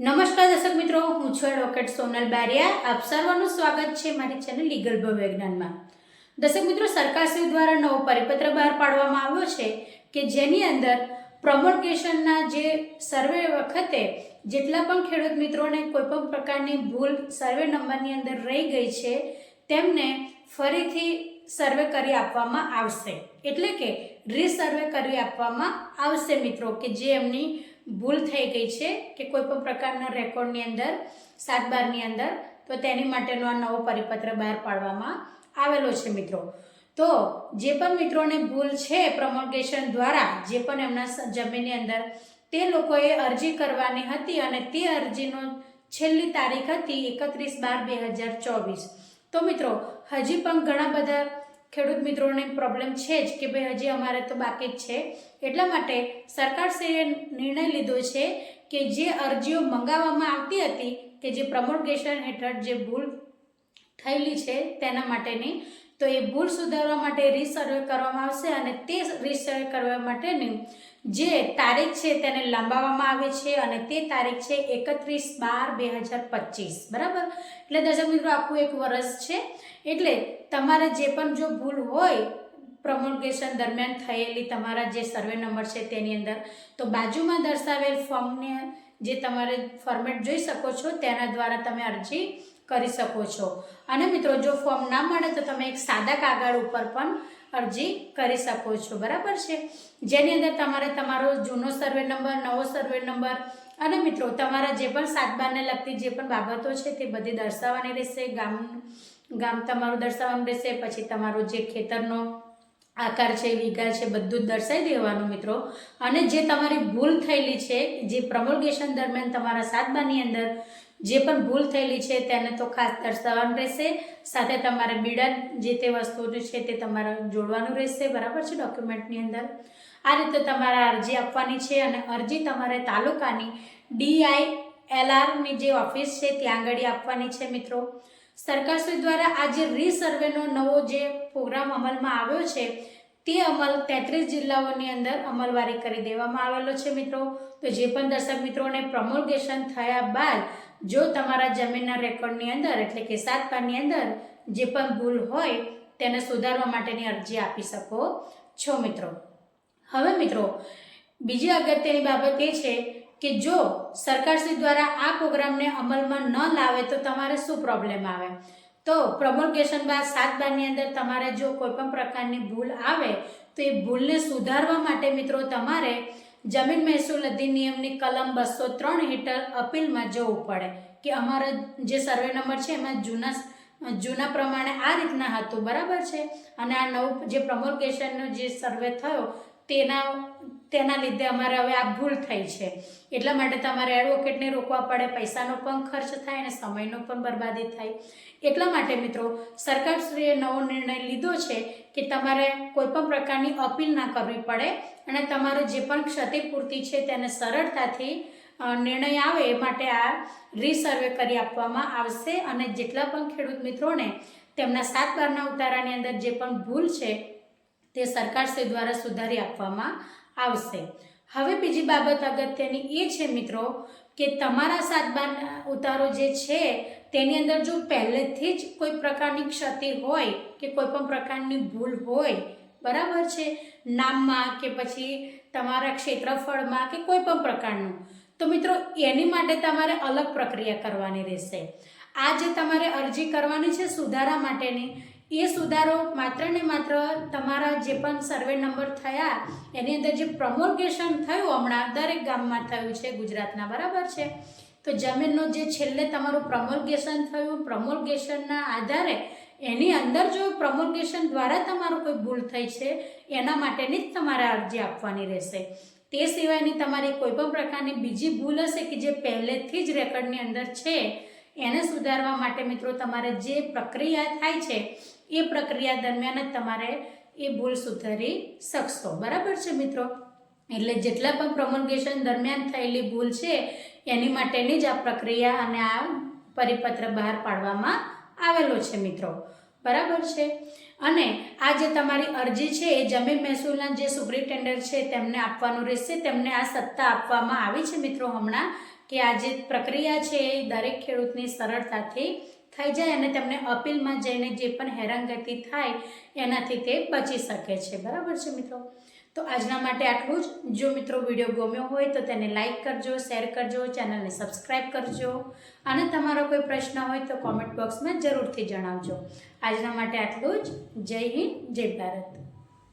નમસ્કાર દર્શક મિત્રો, હું છું એડવોકેટ સોનલ બારિયા. આપ સર્વનું સ્વાગત છે મારી ચેનલ લીગલ વિજ્ઞાનમાં દર્શક મિત્રો સરકારશ્રી દ્વારા નવો પરિપત્ર બહાર પાડવામાં આવ્યો છે કે જેની અંદર પ્રમોટેશનના જે સર્વે વખતે જેટલા પણ ખેડૂત મિત્રોને કોઈપણ પ્રકારની ભૂલ સર્વે નંબરની અંદર રહી ગઈ છે, તેમને ફરીથી સર્વે કરી આપવામાં આવશે. એટલે કે રીસર્વે કરી આપવામાં આવશે મિત્રો, કે જે એમની ભૂલ થઈ ગઈ છે કે કોઈ પણ પ્રકારના રેકોર્ડની અંદર સાત બારની અંદર, તો તેની માટેનો આ નવો પરિપત્ર બહાર પાડવામાં આવેલો છે મિત્રો. તો જે પણ મિત્રોને ભૂલ છે પ્રમોગેશન દ્વારા, જે પણ એમના જમીનની અંદર, તે લોકોએ અરજી કરવાની હતી અને તે અરજીનો છેલ્લી તારીખ હતી એકત્રીસ બાર બે હજાર ચોવીસ. તો મિત્રો, હજી પણ ઘણા બધા ખેડૂત મિત્રોને પ્રોબ્લેમ છે જ કે ભાઈ હજી અમારે તો બાકી જ છે. એટલા માટે સરકારશ્રીએ નિર્ણય લીધો છે કે જે અરજીઓ મંગાવવામાં આવતી હતી કે જે પ્રમોટગેશન હેઠળ જે ભૂલ થયેલી છે તેના માટેની, તો એ ભૂલ સુધારવા માટે રીસર્વે કરવામાં આવશે અને તે રીસર્વે કરવા માટેની જે તારીખ છે તેને લંબાવવામાં આવે છે અને તે તારીખ છે એકત્રીસ બાર બે હજાર પચીસ. બરાબર? એટલે દર્શક મિત્રો, આખું એક વર્ષ છે. એટલે તમારે જે પણ જો ભૂલ હોય પ્રમોટેશન દરમિયાન થયેલી તમારા જે સર્વે નંબર છે તેની અંદર, તો બાજુમાં દર્શાવેલ ફોર્મને જે તમારે ફોર્મેટ જોઈ શકો છો, તેના દ્વારા તમે અરજી કરી શકો છો. અને મિત્રો, જો ફોર્મ ના મળે તો તમે એક સાદા કાગળ ઉપર પણ અરજી કરી શકો છો. બરાબર છે? જેની અંદર તમારે તમારો જૂનો સર્વે નંબર નવો સર્વે નંબર અને મિત્રો તમારા જે પણ સાતબારને લગતી જે પણ બાબતો છે તે બધી દર્શાવવાની રહેશે. ગામ ગામ તમારું દર્શાવવાનું રહેશે, પછી તમારો જે ખેતરનો આકાર છે વિગા છે, બધું જ દર્શાવી દેવાનું મિત્રો. અને જે તમારી ભૂલ થયેલી છે, જે પ્રમોલગેશન દરમિયાન તમારા સાતબાની અંદર જે પણ ભૂલ થયેલી છે, તેને તો ખાસ દર્શાવવાનું રહેશે. સાથે તમારે બીડા જે તે વસ્તુઓ છે, તે તમારે જોડવાનું રહેશે, બરાબર છે ડોક્યુમેન્ટની અંદર. આ રીતે તમારે અરજી આપવાની છે અને અરજી તમારે તાલુકાની ડીઆઈ એલઆરની જે ઓફિસ છે, ત્યાં આગળ આપવાની છે મિત્રો. સરકારશ્રી દ્વારા આ જે રીસર્વેનો નવો જે પ્રોગ્રામ અમલમાં આવ્યો છે, તે અમલ તેત્રીસ જિલ્લાઓની અંદર અમલવારી કરી દેવામાં આવેલો છે મિત્રો. તો જે પણ દર્શક મિત્રોને પ્રમોલગેશન થયા બાદ જો તમારા જમીનના રેકોર્ડની અંદર, એટલે કે સાત પાની અંદર જે પણ ભૂલ હોય, તેને સુધારવા માટેની અરજી આપી શકો છો મિત્રો. હવે મિત્રો, બીજી અગત્યની બાબત એ છે કે જો સરકારશ્રી દ્વારા આ પ્રોગ્રામને અમલમાં ન લાવે તો તમારે શું પ્રોબ્લેમ આવે? તો પ્રમોલગેશન બાદ સાત બારની અંદર તમારે જો કોઈ પણ પ્રકારની ભૂલ આવે, તો એ ભૂલને સુધારવા માટે મિત્રો તમારે જમીન મહેસૂલ અધિનિયમની કલમ બસો ત્રણ હેઠળ અપીલમાં જવું પડે કે અમારો જે સર્વે નંબર છે એમાં જૂના જૂના પ્રમાણે આ રીતના હતું, બરાબર છે? અને આ નવું જે પ્રમોલગેશનનો જે સર્વે થયો તેના તેના લીધે અમારે હવે આ ભૂલ થઈ છે. એટલા માટે તમારે એડવોકેટને રોકવા પડે, પૈસાનો પણ ખર્ચ થાય અને સમયનો પણ બરબાદી થાય. એટલા માટે મિત્રો, સરકારશ્રીએ નવો નિર્ણય લીધો છે કે તમારે કોઈ પણ પ્રકારની અપીલ ના કરવી પડે અને તમારું જે પણ ક્ષતિપૂર્તિ છે તેને સરળતાથી નિર્ણય આવે એ માટે આ રીસર્વે કરી આપવામાં આવશે. અને જેટલા પણ ખેડૂત મિત્રોને તેમના સાત બારના ઉતારાની અંદર જે પણ ભૂલ છે તે સરકારશ્રી દ્વારા સુધારી આપવામાં આવશે. હવે બીજી બાબત અગત્યની એ છે મિત્રો કે તમારા સાતબાન ઉતારો જે છે, તેની અંદર જો પહેલેથી જ કોઈ પ્રકારની ક્ષતિ હોય કે કોઈ પણ પ્રકારની ભૂલ હોય, બરાબર છે? નામમાં કે પછી તમારા ક્ષેત્રફળમાં કે કોઈ પણ પ્રકારનું, તો મિત્રો એની માટે તમારે અલગ પ્રક્રિયા કરવાની રહેશે. આ જે તમારે અરજી કરવાની છે, સુધારા માટેની એ સુધારો માત્ર ને માત્ર તમારા જે પણ સર્વે નંબર થયા, એની અંદર જે પ્રમોલગેશન થયું હમણાં, દરેક ગામમાં થયું છે, ગુજરાતના બરાબર છે. તો જમીનનું જે છેલ્લે તમારું પ્રમોલગેશન થયું પ્રમોલગેશનના આધારે એની અંદર જો પ્રમોલગેશન દ્વારા તમારું કોઈ ભૂલ થઈ છે, એના માટેની જ તમારે અરજી આપવાની રહેશે. તે સિવાયની તમારી કોઈ પણ પ્રકારની બીજી ભૂલ હશે કે જે પહેલેથી જ રેકર્ડની અંદર છે એને સુધારવા માટે મિત્રો તમારે જે પ્રક્રિયા થાય છે, એ પ્રક્રિયા દરમિયાન જ તમારે એ ભૂલ સુધારી શકશો. બરાબર છે મિત્રો? એટલે જેટલા પણ પ્રમોલગેશન દરમિયાન થયેલી ભૂલ છે, એની માટેની જ આ પ્રક્રિયા અને આ પરિપત્ર બહાર પાડવામાં આવેલો છે મિત્રો. બરાબર છે? અને આ જે તમારી અરજી છે, એ જમીન મહેસૂલના જે સુપ્રિન્ટેન્ડન્ટ છે, તેમને આપવાનું રહેશે. તેમને આ સત્તા આપવામાં આવી છે મિત્રો હમણાં કે આ જે પ્રક્રિયા છે, એ દરેક ખેડૂતની સરળતાથી થઈ જાય અને તેમને અપીલમાં જઈને જે પણ હેરાનગતિ થાય, એનાથી તે બચી શકે છે. બરાબર છે મિત્રો? તો આજના માટે આટલું જ. જો મિત્રો વીડિયો ગમ્યો હોય તો તેને લાઈક કરજો, શેર કરજો, ચેનલને સબસ્ક્રાઈબ કરજો. અને તમારો કોઈ પ્રશ્ન હોય તો કોમેન્ટ બોક્સમાં જરૂરથી જણાવજો. આજના માટે આટલું જ. જય હિન્દ, જય ભારત.